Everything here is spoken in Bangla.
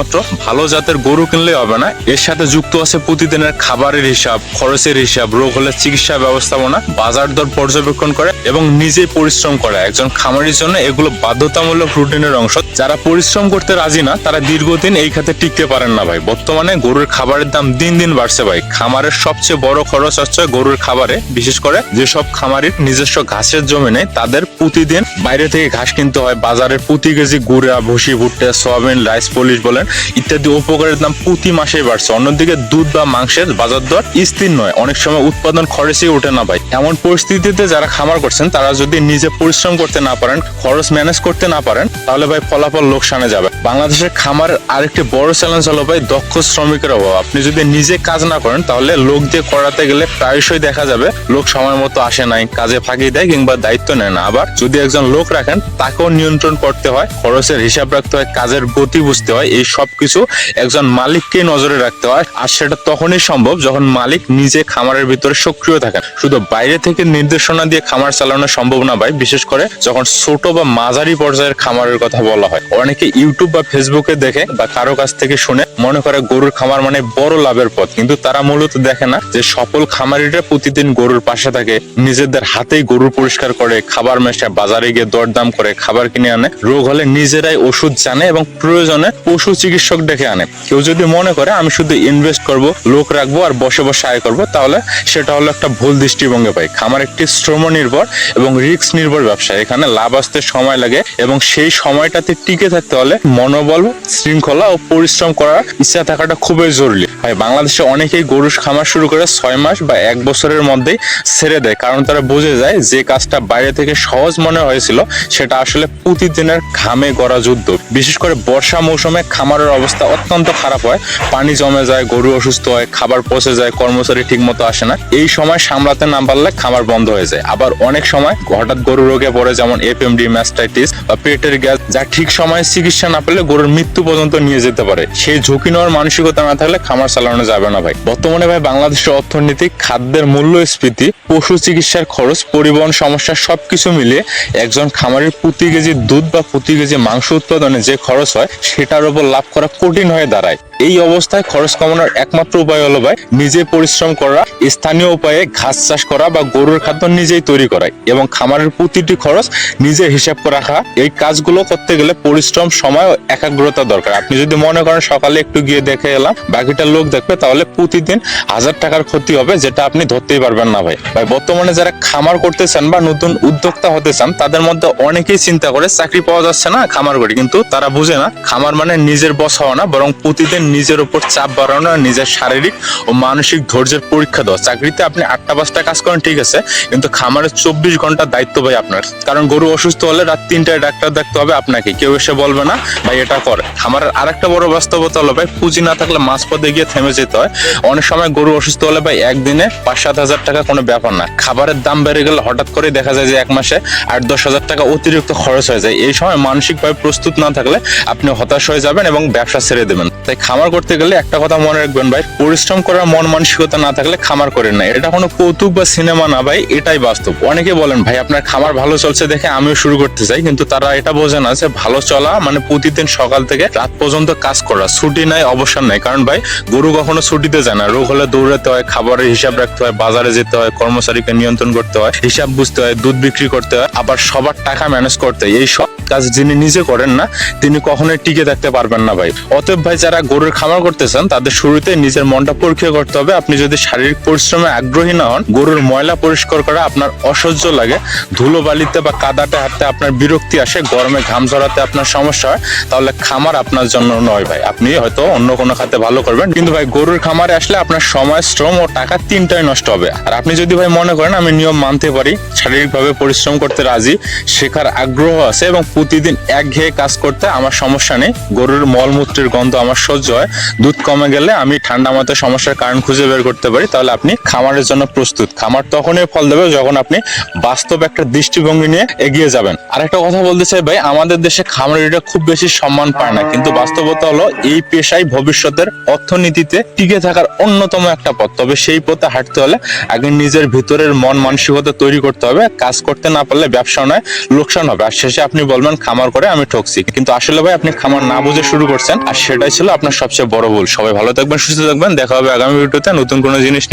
শুধুমাত্র ভালো জাতের গরু কিনলে হবে না, এর সাথে যুক্ত আছে প্রতিদিনের খাবারের হিসাব, খরচের হিসাব, রোগ হলে চিকিৎসা ব্যবস্থাপনা, বাজার দর পর্যবেক্ষণ করে এবং নিজেই পরিশ্রম করে। একজন খামারির জন্য এগুলো বাধ্যতামূলক রুটিনের অংশ। যারা পরিশ্রম করতে রাজি না, তারা দীর্ঘদিন এই খাতে টিকতে পারেন না ভাই। বর্তমানে গরুর খাবারের দাম দিন দিন বাড়ছে ভাই। খামারের সবচেয়ে বড় খরচ হচ্ছে গরুর খাবারে, বিশেষ করে যেসব খামারির নিজস্ব ঘাসের জমি নেই, তাদের প্রতিদিন বাইরে থেকে ঘাস কিনতে হয়। বাজারে প্রতি কেজি গুড়া, ভুসি, ভুট্টা, সয়াবিন, রাইস, পলিশ বলেন ইত্যাদি উপকারের দাম প্রতি মাসে বাড়ছে। অন্যদিকে দুধ বা মাংসের বাজার দর স্থির নয়। অনেক সময় উৎপাদন খরচই ওঠে না ভাই। এমন পরিস্থিতিতে যারা খামার করছেন, তারা যদি নিজে পরিশ্রম করতে না পারেন, খরচ ম্যানেজ করতে না পারেন, তাহলে ভাই ফলাফল লোকসানে যাবে। বাংলাদেশের খামার আরেকটি বড় চ্যালেঞ্জ হলো ভাই দক্ষ শ্রমিকের অভাব। আপনি যদি নিজে কাজ না করেন, তাহলে লোক দিয়ে করাতে গেলে প্রায়শই দেখা যাবে লোক সময় মতো আসে নাই, কাজে ফাঁকি দেয় কিংবা দায়িত্ব নেয় না। আবার যদি একজন লোক রাখেন, তাকেও নিয়ন্ত্রণ করতে হয়, খরচের হিসাব রাখতে হয়, কাজের গতি বুঝতে হয়, এই সব কিছু একজন মালিককে নজরে রাখতে হয়, আর সেটা তখনই সম্ভব যখন মালিক নিজে খামারের ভিতরে সক্রিয় থাকেন। শুধু বাইরে থেকে নির্দেশনা দিয়ে খামার চালানো সম্ভব না ভাই, বিশেষ করে যখন ছোট বা মাঝারি পর্যায়ের খামারের কথা বলা হয়। অনেকে ইউটিউব বা ফেসবুকে দেখে বা কারও কাছ থেকে শুনে মনে করে গরুর খামার মানে বড় লাভের পথ। কিন্তু তারা মূলত দেখে না যে সফল খামারিরা প্রতিদিন গরুর পাশে থাকে, নিজেদের হাতেই গরু পরিষ্কার করে, খাবার মেশে, বাজারে গিয়ে দরদাম করে, খাবার কিনে আনে। রোগ হলে নিজেরাই ওষুধ জানে এবং প্রয়োজনে পশু চিকিৎসক ডেকে আনে। কেউ যদি মনে করে, আমি শুধু ইনভেস্ট করব, লোক রাখব আর বসে বসে আয় করব, তাহলে সেটা হলো একটা ভুল দৃষ্টিভঙ্গি পাই খামার একটি শ্রম নির্ভর এবং রিস্ক নির্ভর ব্যবসা। এখানে লাভ আসতে সময় লাগে এবং সেই সময়টাতে টিকে থাকতে হলে মনোবল, শৃঙ্খলা ও পরিশ্রম করার ইচ্ছা থাকাটা খুবই জরুরি। ভাই, বাংলাদেশে অনেকেই গরুর খামার শুরু করে ছয় মাস বা এক বছরের মধ্যেই ছেড়ে দেয়। কারণ তারা বুঝে যায় যে কাজটা বাইরে থেকে সহজ মনে হয়েছিল, সেটা আসলে প্রতিদিনের ঘামে গড়া যুদ্ধ। বিশেষ করে বর্ষা মৌসুমে খামারের অবস্থা অত্যন্ত খারাপ হয়। পানি জমে যায়, গরু অসুস্থ হয়, খাবার পচে যায়, কর্মচারী ঠিক মতো আসে না। এই সময় সামলাতে না পারলে খামার বন্ধ হয়ে যায়। আবার অনেক সময় হঠাৎ গরু রোগে পড়ে, যেমন এফএমডি ম্যাস্টাইটিস বা পেটের গ্যাস, যা ঠিক সময়ে চিকিৎসা না পেলে গরুর মৃত্যু পর্যন্ত নিয়ে যেতে পারে। সেই ঝুঁকি নেওয়ার মানসিকতা না থাকলে খামার চালানো যাবে না ভাই। বর্তমানে ভাই বাংলাদেশের অর্থনীতি খাদ্যের মূল্যস্ফীতি পশু চিকিৎসার খরচ, পরিবহন সমস্যা সবকিছু মিলিয়ে একজন খামারের প্রতি কেজি দুধ বা প্রতি কেজি মাংস উৎপাদনে যে খরচ হয়, সেটার উপর লাভ করা কঠিন হয়ে দাঁড়ায়। এই অবস্থায় খরচ কমানোর একমাত্র উপায় হলো ভাই, নিজে পরিশ্রম করা, স্থানীয় উপায়ে ঘাস চাষ করা বা গরুর খাদ্য নিজেই তৈরি করা এবং খামারের প্রতিটি খরচ নিজে হিসাব করে রাখা। এই কাজগুলো করতে গেলে পরিশ্রম, সময় ও একাগ্রতা দরকার। আপনি যদি মনে করেন সকালে একটু গিয়ে দেখে এলাম, বাকিটা লোক দেখবে, তাহলে প্রতিদিন হাজার টাকার ক্ষতি হবে যেটা আপনি ধরতেই পারবেন না ভাই। ভাই, বর্তমানে যারা খামার করতে চান বা নতুন উদ্যোক্তা হতে চান, তাদের মধ্যে অনেকেই চিন্তা করে চাকরি পাওয়া যাচ্ছে না খামার করে, কিন্তু তারা বুঝে না, খামার মানে নিজের বস হওয়া না, বরং প্রতিদিন নিজের উপর চাপ বাড়ানো নিজের শারীরিক ও মানসিক ধৈর্যের পরীক্ষা দেওয়া। চাকরিতে আপনি আটটা পাঁচটা কাজ করেন, ঠিক আছে, কিন্তু খামারের চব্বিশ ঘণ্টা দায়িত্ব ভাই আপনার। কারণ গরু অসুস্থ হলে রাত তিনটায় ডাক্তার দেখতে হবে আপনাকে, কেউ এসে বলবে না ভাই এটা করে। খামারের আরেকটা বড় বাস্তবতা হলো ভাই, পুঁজি না থাকলে মাছ পথে গিয়ে থেমে যেতে হয়। অনেক সময় গরু অসুস্থ হলে ভাই একদিনে পাঁচ সাত হাজার টাকা কোনো ব্যাপার না। খাবারের দাম বেড়ে গেলে হঠাৎ করে দেখা যায় যে এক মাসে আট দশ হাজার টাকা অতিরিক্ত খরচ হয়ে যায়। এই সময় মানসিকভাবে প্রস্তুত না থাকলে আপনি হতাশ হয়ে যাবেন এবং ব্যবসা ছেড়ে দেবেন। তাই খামার করতে গেলে একটা কথা মনে রাখবেন ভাই, পরিশ্রম করার মন মানসিকতা না থাকলে খামার করেন না। এটা কোনো কৌতুক বা সিনেমা না ভাই, এটাই বাস্তব। অনেকে বলেন, ভাই, আপনার খামার ভালো চলছে দেখে আমিও শুরু করতে চাই। কিন্তু তারা এটা বোঝে না যে ভালো চলা মানে প্রতিদিন সকাল থেকে রাত পর্যন্ত কাজ করা। ছুটি নাই, অবসর নাই। কারণ ভাই, গরু কখনো ছুটিতে যায় না। রোগ হলে দৌড়াতে হয়, খাবারের হিসাব রাখতে হয়, বাজারে যেতে হয়, কর্মচারীকে নিয়ন্ত্রণ করতে হয়, হিসাব বুঝতে হয়, দুধ বিক্রি করতে হয়, আবার সবার টাকা ম্যানেজ করতে হয়। এই সব কাজ যিনি নিজে করেন না, তিনি কখনোই টিকে থাকতে পারবেন না ভাই। অতএব ভাই, যারা গরুর খামার করতে চান, তাদের শুরুতে নিজের মনটা পরীক্ষা করতে হবে। আপনি যদি শারীরিক পরিশ্রমে আগ্রহী না হন, গরুর ময়লা পরিষ্কার করা আপনার অসহ্য লাগে। ধুলো বালিতে বা কাদাতে হাঁটতে আপনার বিরক্তি আসে, গরমে ঘাম ঝরাতে আপনার সমস্যা হয়, তাহলে খামার আপনার জন্য নয় ভাই। আপনি হয়তো অন্য কোনো খাতে ভালো করবেন। কিন্তু ভাই, গরুর খামারে আসলে আপনার সময়, শ্রম ও টাকা তিনটাই নষ্ট হবে। আর আপনি যদি ভাই মনে করেন, আমি নিয়ম মানতে পারি, শারীরিকভাবে পরিশ্রম করতে রাজি, শেখার আগ্রহ আছে এবং প্রতিদিন একঘেয়ে কাজ করতে আমার সমস্যা নেই। গরুর মলমূত্রের গন্ধ আমার সহ্য হয়। দুধ কমে গেলে আমি ঠান্ডা মতো সমস্যার কারণ খুঁজে বের করতে পারি। তাহলে আপনি খামারের জন্য প্রস্তুত। খামার তখনই ফল দেবে যখন আপনি বাস্তব একটা দৃষ্টিভঙ্গি নিয়ে এগিয়ে যাবেন। আর একটা কথা বলতে চাই ভাই, আমাদের দেশে খামারিরা খুব বেশি সম্মান পায় না। কিন্তু বাস্তবতা হলো এই পেশাই ভবিষ্যতের অর্থনীতিতে টিকে থাকার অন্যতম একটা পথ। তবে সেই পথে হাঁটতে হলে আগে নিজের ভিতরের মন মানসিকতা তৈরি করতে হবে। কাজ করতে না পারলে ব্যবসা নয়, লোকসান হবে। আর শেষে আপনি বলবেন ভাবলেন খামার করে আমি ঠকছি। কিন্তু আসলে ভাই, আপনি খামার না বুঝে শুরু করছেন, আর সেটাই ছিল আপনার সবচেয়ে বড় ভুল। সবাই ভালো থাকবেন, সুস্থ থাকবেন। দেখা হবে আগামী ভিডিওতে নতুন কোনো জিনিস।